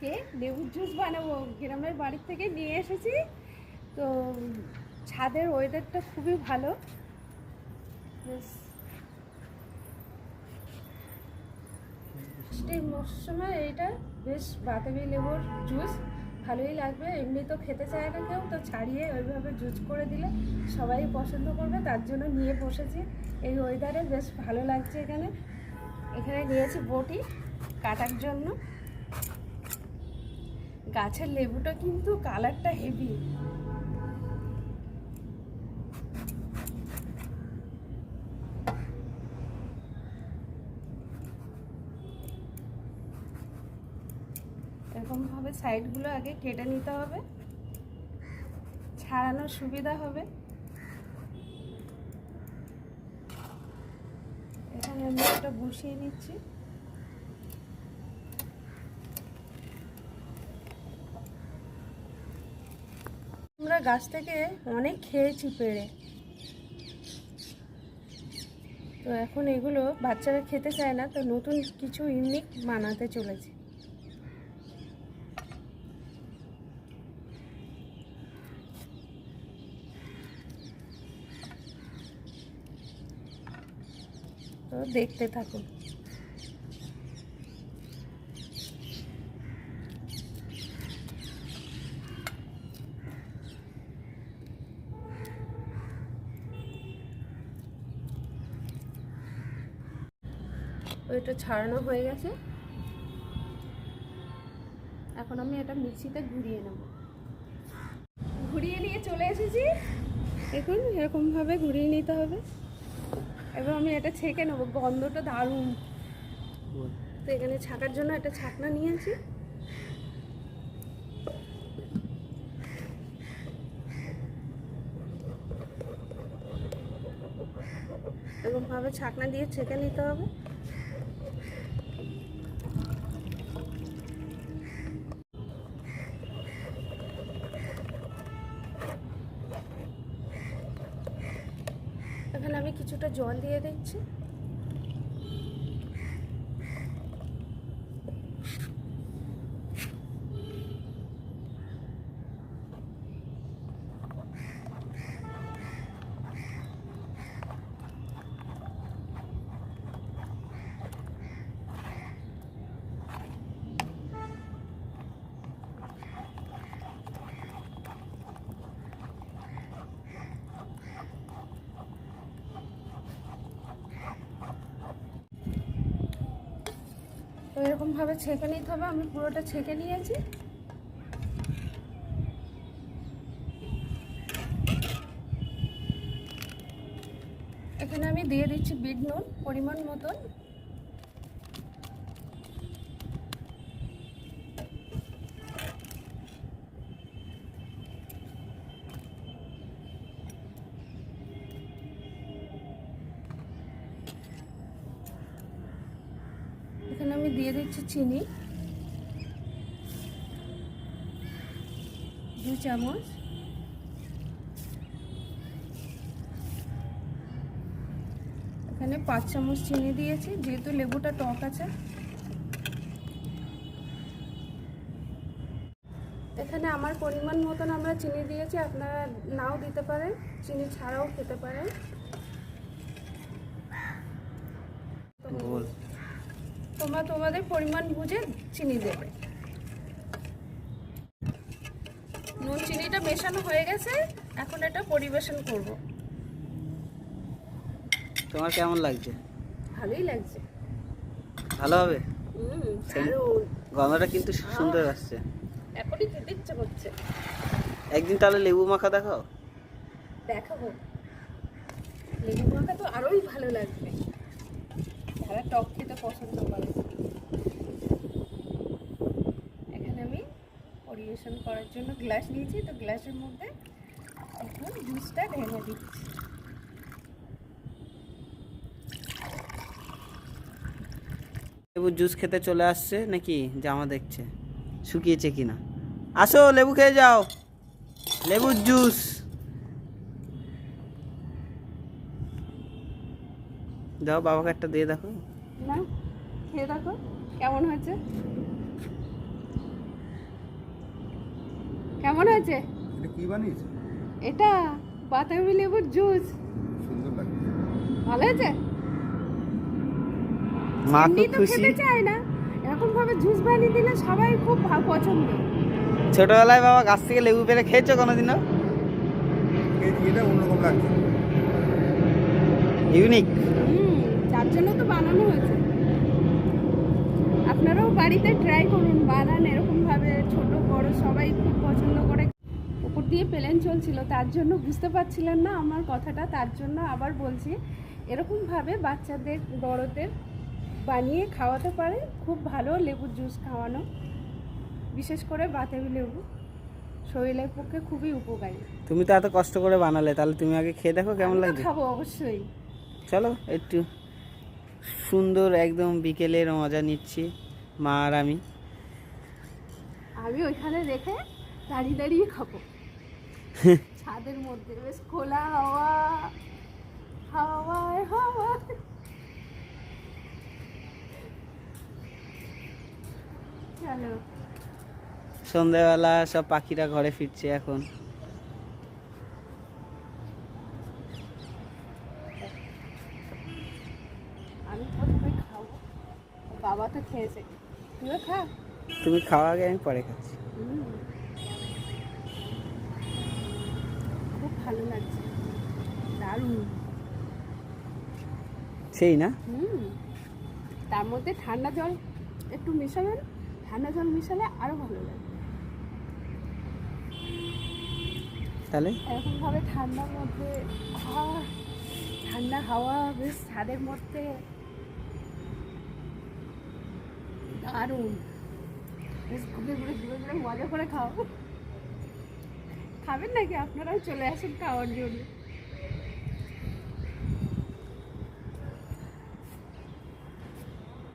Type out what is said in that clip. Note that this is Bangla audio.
আজকে লেবুর জুস বানাবো। গ্রামের বাড়ির থেকে নিয়ে এসেছি। তো ছাদের ওয়েদারটা খুবই ভালো। বৃষ্টির মরশুমে এইটা বেশ বাতাবি লেবুর জুস। ভালোই লাগবে। এমনি তো খেতে চায় না কেউ, তো ছাড়িয়ে ওইভাবে জুস করে দিলে সবাই পছন্দ করবে। তার জন্য নিয়ে বসেছি। এই ওয়েদারে বেশ ভালো লাগছে এখানে। এখানে নিয়েছি বটি কাটার জন্য। গাছের লেবুটা কিন্তু কালারটা হেভি। এরকমভাবে সাইডগুলো আগে কেটে নিতে হবে। ছাড়ানোর সুবিধা হবে। এখানে আমি একটা বসিয়ে নিচ্ছি। আমরা গাছ থেকে অনেক খেয়েছি পেড়ে। তো এখন এগুলো বাচ্চারা খেতে চায় না, তো নতুন কিছু ইউনিক বানাতে চলেছে। তো দেখতে থাকুন। ওইটা ছাড়ানো হয়ে গেছে। এখন আমি এটা মিক্সিতে ঘুরিয়ে নেব। ঘুরিয়ে নিয়ে চলে এসেছি। দেখুন এরকমভাবে ঘুরিয়ে নিতে হবে। এবার আমি এটা ছেঁকে নেব। গন্ধটা দারুণ। তো এখানে ছাকার জন্য একটা ছাকনা নিয়েছি। এরকমভাবে ছাকনা দিয়ে ছেঁকে নিতে হবে। এখানে আমি কিছুটা জল দিয়ে দিচ্ছি। তো এরকমভাবে ছেঁকে নিতে হবে, আমি পুরোটা ছেঁকে নিয়েছি। এখানে আমি দিয়ে দিচ্ছি বিট নুন, পরিমাণ মতন। এখানে আমি দিয়ে দিচ্ছি চিনি। দু চামচ। এখানে পাঁচ চামচ চিনি দিয়েছি, যেহেতু লেবুটা টক আছে। এখানে আমার পরিমাণ মতন আমরা চিনি দিয়েছি, আপনারা নাও দিতে পারেন, চিনি ছাড়াও খেতে পারেন। তোমরা তোমাদের পরিমাণ বুঝে চিনি দেবে। নুন চিনিটা মেশানো হয়ে গেছে এখন এটা পরিবেশন করব। তোমার কেমন লাগছে? ভালোই লাগছে। ভালো হবে? গন্ধটা কিন্তু সুন্দর আসছে। এখনই খেতে ইচ্ছে করছে। একদিন তাহলে লেবু মাখা দেখাও? দেখাবো। লেবু মাখা তো আরোই ভালো লাগবে। যারা টক খেতে পছন্দ করে। এখানে আমি পরিবেশন করার জন্য গ্লাস নিয়েছি। তো গ্লাসের মধ্যে এখন জুসটা ঢেলে দিচ্ছি। লেবুর জুস খেতে চলে আসছে নাকি? জামা দেখছে। শুকিয়েছে কিনা? আসো, লেবু খেয়ে যাও। লেবুর জুস। দাও বাবাকে একটা দিয়ে দেখো। না খেয়ে দেখো কেমন হয়েছে? কেমন আছে এটা কি বানিয়েছে? এটা বাতাবি লেবুর জুস। সুন্দর লাগছে। ভালো আছে মা খুব তো খুশি। খেতে চায় না। এরকম ভাবে জুস বানিয়ে দিলে সবাই খুব পছন্দ। ছোটবেলায় বাবা গাছ থেকে লেবু পেরে খেয়েছো কোনোদিনও? এটা অন্যরকম লাগছে। ইউনিক। যার জন্য তো বানানো হয়েছে। আপনারাও বাড়িতে ট্রাই করুন বানান এরকম ভাবে ছোট বড় সবাই খুব পছন্দ করে। উপর দিয়ে প্লেন চলছিল তার জন্য বুঝতে পারছিলেন না আমার কথাটা তার জন্য আবার বলছি এরকম ভাবে বাচ্চাদের বড়দের বানিয়ে খাওয়াতে পারে খুব ভালো লেবুর জুস খাওয়ানো বিশেষ করে বাতাবি লেবু শরীরের পক্ষে খুবই উপকারী। তুমি তো এত কষ্ট করে বানালে তাহলে তুমি আগে খেয়ে দেখো কেমন লাগছে? খাব অবশ্যই। চলো একটু সুন্দর একদম বিকেলের মজা নিচ্ছি মা আর আমি। আমি ওইখানে রেখে দাঁড়িয়ে দাঁড়িয়ে খাব। ছাদের মধ্যে বেশ খোলা হাওয়া হাওয়ায় হাওয়া চলো। সন্ধ্যাবেলা সব পাখিরা ঘরে ফিরছে এখন আমি প্রথমে খাব খেয়েছে। তুইও খা। তুমি খাওয়া আগে আমি পরে খাচ্ছি। খুব ভালো লাগছে। দারুণ। সেই না? হুম। তার মধ্যে ঠান্ডা জল একটু মেশাবেন ঠান্ডা জল মিশালে আরও ভালো লাগে। তাহলে? এরকমভাবে ঠান্ডার মধ্যে ঠান্ডা হাওয়া বেশ ছাদের মধ্যে ঘুরে ঘুরে ঘুরে মজা করে খাও। খাবেন নাকি? আপনারাও চলে আসেন খাওয়ার জন্য।